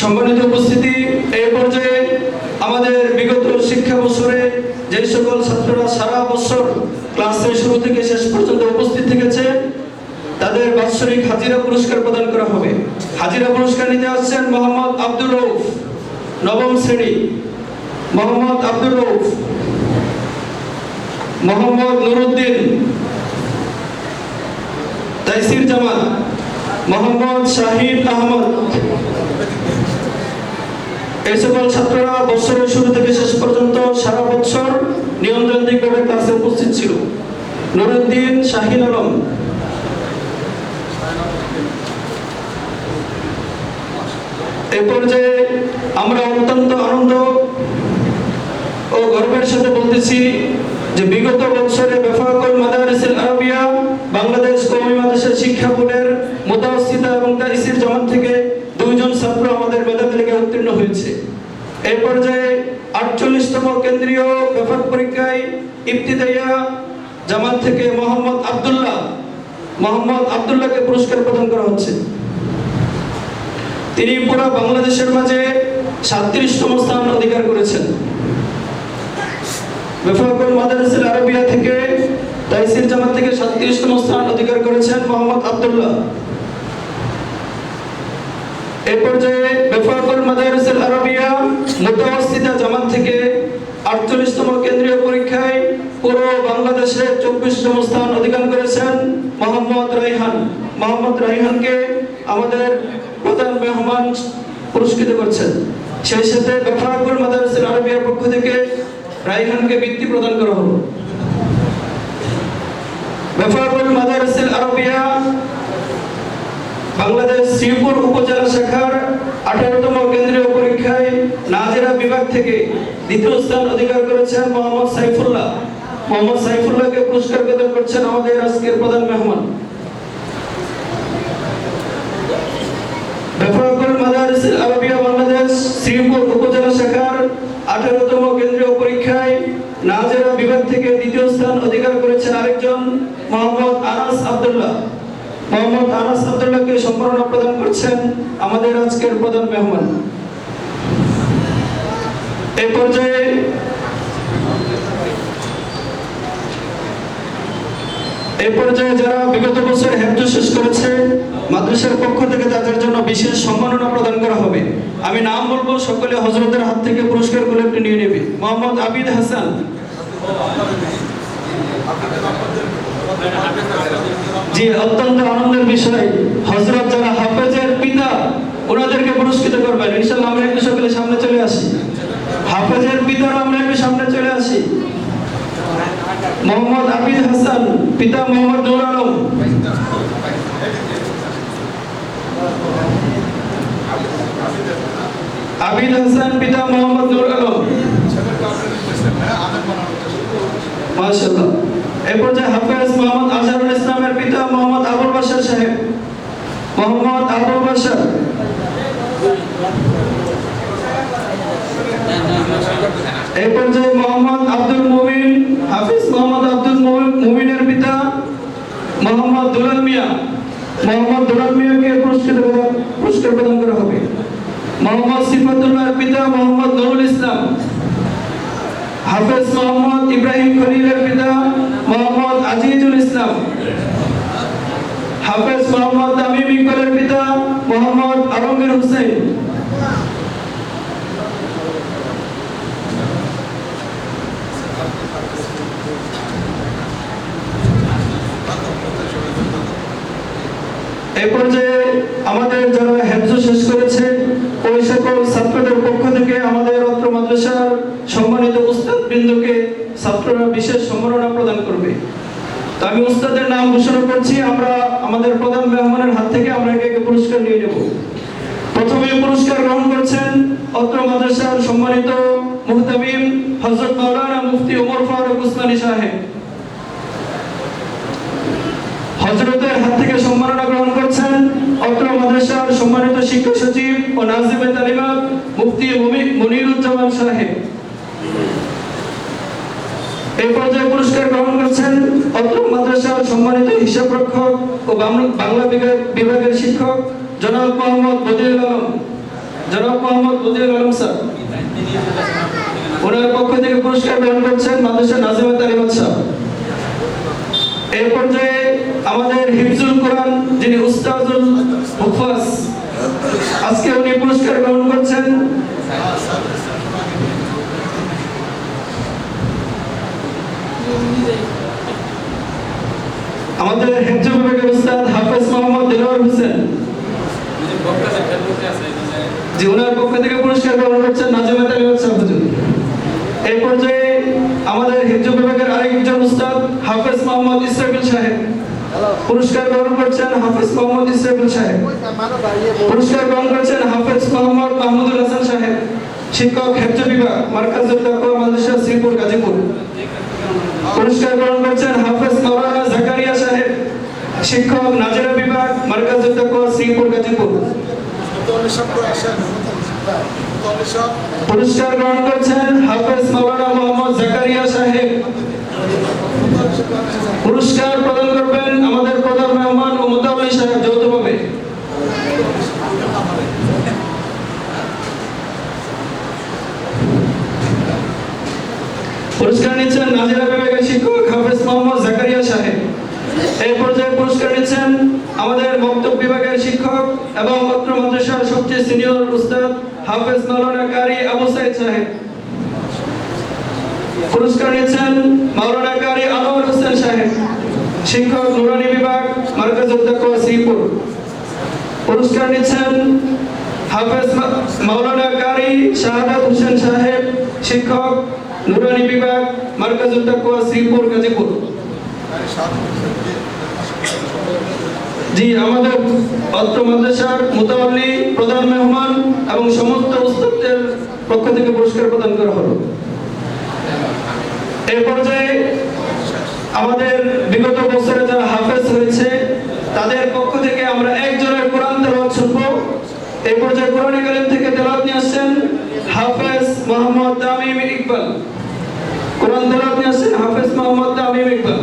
সম্মানিত উপস্থিতি এই পর্যায়ে আমাদের বিগত শিক্ষা বছরে যে সকল ছাত্ররা সারা বছর ক্লাসের শুরু থেকে শেষ পর্যন্ত উপস্থিত থেকেছে, তাদের বাৎসরিক হাজিরা পুরস্কার প্রদান করা হবে। হাজিরা পুরস্কার নিতে আসছেন মোহাম্মদ আব্দুর রৌফ নবম শ্রেণি। মোহাম্মদ আব্দুর রৌফ মোহাম্মদ নুরুদ্দিন, তাইসির জামান মোহাম্মদ শাহিদ আহমদ। এই সকল ছাত্ররা বছরের শুরু থেকে শেষ পর্যন্ত সারা বছর উপস্থিত ছিল। নুরুদ্দিন শাহিন আলম। এ পর্যায়ে আমরা অত্যন্ত আনন্দ ও গর্বের সাথে বলতেছি যে বিগত বছরে বেফাকুল মাদারিসিল আরবিয়া বাংলাদেশ মাদ্রাসা শিক্ষা বোর্ডের মুতাওয়াসিতা এবং তাইসির জামাত থেকে এই পর্যায়ে আটচল্লিশতম কেন্দ্রীয় বেফাক পরীক্ষায় ইবতিদাইয়া জামাত থেকে মোহাম্মদ আব্দুল্লাহ, মোহাম্মদ আব্দুল্লাহকে পুরস্কার প্রদান করা হচ্ছে। তিনি পুরো বাংলাদেশের মাঝে সাতত্রিশতম স্থান অধিকার করেছেন। বেফাকুল মাদারিসিল আরবিয়া থেকে তাইসির জামাত থেকে সাতত্রিশতম স্থান অধিকার করেছেন মোহাম্মদ আব্দুল্লাহ। এই পর্যায়ে বেফাকুল মাদারিসিল আরবিয়া মুতাওয়াসিতা জামাত থেকে আটচল্লিশতম কেন্দ্রীয় পরীক্ষায় পুরো বাংলাদেশে চব্বিশতম স্থান অধিকার করেছেন মোহাম্মদ রাইহান। মোহাম্মদ রাইহানকে আমাদের প্রধান মেহমান পুরস্কৃত করছেন। সেই সাথে বেফাকুল মাদারিসিল আরবিয়ার পক্ষ থেকে রাইহানকে বৃত্তি প্রদান করা হলো। বেফাকুল মাদারিসিল আরবিয়া বাংলাদেশ শ্রীপুর উপজেলা শাখার আঠারোতম কেন্দ্রীয় পরীক্ষায় নাজিরা বিভাগ থেকে দ্বিতীয় স্থান অধিকার করেছেন মোহাম্মদ সাইফুল্লাহ। মোহাম্মদ সাইফুল্লাহকে পুরস্কার প্রদান করছেন আমাদের আজকের প্রধান মেহমান। আরবিয়া বাংলাদেশ শ্রীপুর উপজেলা শাখার আঠারোতম কেন্দ্রীয় পরীক্ষায় নাজেরা বিভাগ থেকে দ্বিতীয় স্থান অধিকার করেছেন আরেকজন, মোহাম্মদ আনাস আব্দুল্লাহ। মোহাম্মদ আনাস আব্দুল্লাহকে সম্মাননা প্রদান করছেন আমাদের আজকের প্রধান মেহমান। এই পর্যায়ে এই পর্যায়ে যারা বিগত বছর হেফজ শেষ করেছে, মাদ্রাসার পক্ষ থেকে তাদের জন্য বিশেষ সম্মাননা প্রদান করা হবে। আমি নাম বলব, সকলে হজরতের হাত থেকে পুরস্কার পুরস্কারগুলো একটু নিয়ে নেবে। মোহাম্মদ আবিদ হাসান। জি, অত্যন্ত আনন্দের বিষয়। হজরত যারা হাফেজের পিতা, ওনাদেরকে পুরস্কৃত করবেন। ইনশাল্লাহ আমরা একটু সকলে সামনে চলে আসি। হাফেজের পিতারা আমরা একটু সামনে চলে আসি। মোহাম্মদ আবিদ হাসান, পিতা মোহাম্মদ নূর আলম। আবিদ হাসান, পিতা মোহাম্মদ নূর আলম। মাশাআল্লাহ। এই পর্যায়ে হাফেজ মোহাম্মদ আজহারুল ইসলামের পিতা মোহাম্মদ আবুল বাশার সাহেব। মোহাম্মদ আবুল বাশার। এই পর্যায়ে মোহাম্মদ আব্দুল মুমিন, হাফিজ মোহাম্মদ আব্দুল মুমিন- মুমিনের পিতা মোহাম্মদ দুলাল মিয়া। মোহাম্মদ দুলাল মিয়াকে পুরস্কৃত করা- পুরস্কার প্রদান করা হবে। মোহাম্মদ সিফাতুল্লাহর পিতা মোহাম্মদ নুরুল ইসলাম। হাফেজ মোহাম্মদ ইব্রাহিম খলিলের পিতা মোহাম্মদ আজিজুল ইসলাম হাফেজ মোহাম্মদ পিতা মোহাম্মদ আলমগীর হোসেন। পর্যায়ে আমাদের যারা হেফজ শেষ করেছে, ওই সকল ছাত্রদের পক্ষ থেকে আমাদের অত্র মাদ্রাসার সম্মানিত উস্তাদ বৃন্দকে ছাত্ররা বিশেষ সম্মাননা প্রদান করবে। আমি উস্তাদের নাম ঘোষণা করছি, আমরা আমাদের প্রধান মেহমানের হাত থেকে আমরা একে পুরস্কার নিয়ে নেব। প্রথমে পুরস্কার গ্রহণ করছেন অত্র মাদ্রাসার সম্মানিত মুহতামিম হযরত মাওলানা মুফতি ওমর ফারুক উসমানী সাহেব। হজরতের হাত থেকে সম্মাননা গ্রহণ করছেন অত্র মাদ্রাসার সম্মানিত শিক্ষক সচিব ও নাজিবে তালিমাত মুফতি মনিরুজ্জামান সাহেব। এই পর্যায়ে পুরস্কার গ্রহণ করছেন অত্র মাদ্রাসার সম্মানিত হিসাব রক্ষক ও বাংলা বিভাগের শিক্ষক জনাব মোহাম্মদ বদিউল আলম। জনাব মোহাম্মদ বদিউল আলম স্যার। ওনার পক্ষ থেকে পুরস্কার গ্রহণ করছেন মাদ্রাসা নাজিমা তালিমাত সাহেব এই পর্যায়ে আমাদের হিফজুল কোরআন যিনি উস্তাজুল হুফাজ আজকে উনি পুরস্কার গ্রহণ করছেন আমাদের হেফজুল বিভাগের উস্তাদ হাফেজ মোহাম্মদ দিলওয়ার হোসেন। জি ওনার পক্ষ থেকে পুরস্কার গ্রহণ করছেন নাজিমা তালিমাত সাহেব এই পর্যায়ে আমাদের হিফজুল বিভাগের আরেকজন উস্তাদ হাফেজ মোহাম্মদ ইসরাফিল সাহেব। পুরস্কার গ্রহণ করছেন হাফেজ মোহাম্মদ ইসরাফিল সাহেব। পুরস্কার গ্রহণ করছেন হাফেজ মোহাম্মদ মাহমুদুল হাসান সাহেব শিক্ষক হেফজ বিভাগ মার্কাজুল তাকওয়া মাদ্রাসা শ্রীপুর গাজীপুর। পুরস্কার গ্রহণ করছেন হাফেজ মাওলানা শিক্ষক নাজেরা বিভাগ তাকওয়া শ্রীপুর গাজীপুর। পুরস্কার গ্রহণ করছেন হাফেজ মাওলানা মোহাম্মদ জাকারিয়া সাহেব। পুরস্কার প্রদান করবেন আমাদের প্রধান মেহমান ও মোতাবলি সাহেব যৌথভাবে। পুরস্কার নিচ্ছেন নাজিরা বিভাগের শিক্ষক হাফেজ মোহাম্মদ জাকারিয়া সাহেব এই পর্যায়ে পুরস্কার আমাদের বক্তব্য বিভাগের শিক্ষক এবং অত্র মাদ্রাসার সবচেয়ে সিনিয়র উস্তাদ হাফেজ মাওলানা কারি আবু সাইদ সাহেব। পুরস্কার নিচ্ছেন মাওলানা কারি আনোয়ার হোসেন সাহেব, শিক্ষক নুরানি বিভাগ, মার্কাজ উদ্যোগ শ্রীপুর। পুরস্কার নিচ্ছেন হাফেজ মাওলানা কারি শাহাদাত হোসেন সাহেব, শিক্ষক নুরানি বিভাগ, মার্কাজ উদ্যোগ শ্রীপুর, গাজীপুর। জি, আমাদের অত্র মাদ্রাসার মোতাবল্লি প্রধান মেহমান এবং সমস্ত উস্তাদদের পক্ষ থেকে পুরস্কার প্রদান করা হলো। এই পর্যায়ে আমাদের বিগত বছরে যারা হাফেজ হয়েছে, তাদের পক্ষ থেকে আমরা একজনের কোরআন তেলাওয়াত শুনব। এই পর্যায়ে কোরআন কালিম থেকে তেলাওয়াত নিয়ে আসছেন হাফেজ মোহাম্মদ তামিম ইকবাল। কোরআন তেলাওয়াত নিয়ে আসছেন হাফেজ মোহাম্মদ তামিম ইকবাল।